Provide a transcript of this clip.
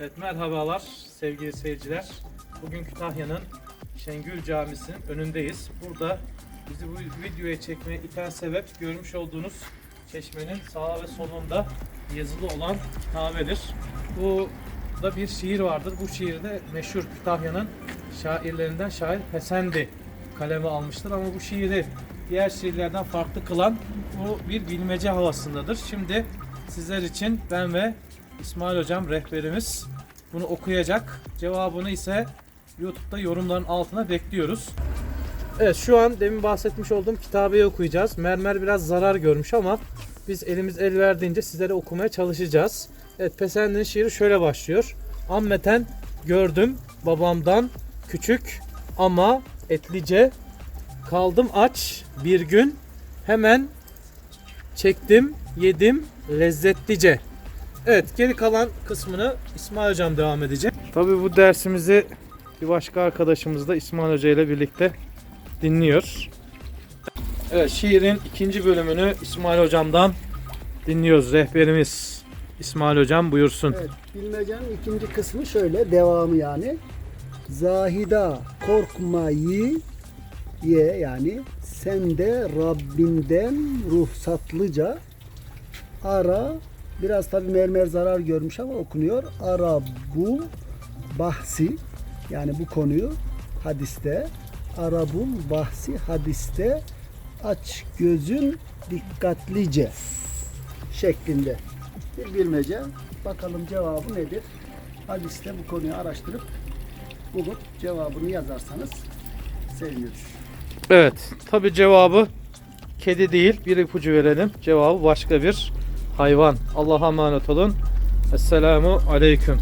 Evet merhabalar sevgili seyirciler. Bugün Kütahya'nın Şengül Camisi'nin önündeyiz. Burada bizi bu videoya çekmeye iten sebep görmüş olduğunuz çeşmenin sağ ve solunda yazılı olan kitabedir. Bu da bir şiir vardır. Bu şiirde meşhur Kütahya'nın şairlerinden şair Pesendi kaleme almıştır ama bu şiiri diğer şiirlerden farklı kılan bu bir bilmece havasındadır. Şimdi sizler için ben ve İsmail Hocam rehberimiz bunu okuyacak. Cevabını ise YouTube'da yorumların altına bekliyoruz. Evet şu an demin bahsetmiş olduğum kitabeyi okuyacağız. Mermer biraz zarar görmüş ama biz elimiz el verdiğince sizlere okumaya çalışacağız. Evet Pesendi'nin şiiri şöyle başlıyor. Ammeten gördüm babamdan küçük ama etlice kaldım aç bir gün hemen çektim yedim lezzetlice. Evet geri kalan kısmını İsmail Hocam devam edecek. Tabii bu dersimizi bir başka arkadaşımız da İsmail Hoca ile birlikte dinliyor. Evet şiirin ikinci bölümünü İsmail Hocam'dan dinliyoruz. Rehberimiz İsmail Hocam buyursun. Evet, bilmecenin ikinci kısmı şöyle, devamı yani. Zahida korkmayı ye yani sen de Rabbinden ruhsatlıca ara biraz tabi mermer zarar görmüş ama okunuyor. Ara bu bahsi yani bu konuyu hadiste ara bul bahsi hadiste aç gözün dikkatlice şeklinde bir bilmece. Bakalım cevabı nedir? Hadiste bu konuyu araştırıp bulup cevabını yazarsanız seviniriz. Evet tabi cevabı kedi değil bir ipucu verelim. Cevabı başka bir hayvan. Allah'a emanet olun. Esselamu Aleyküm.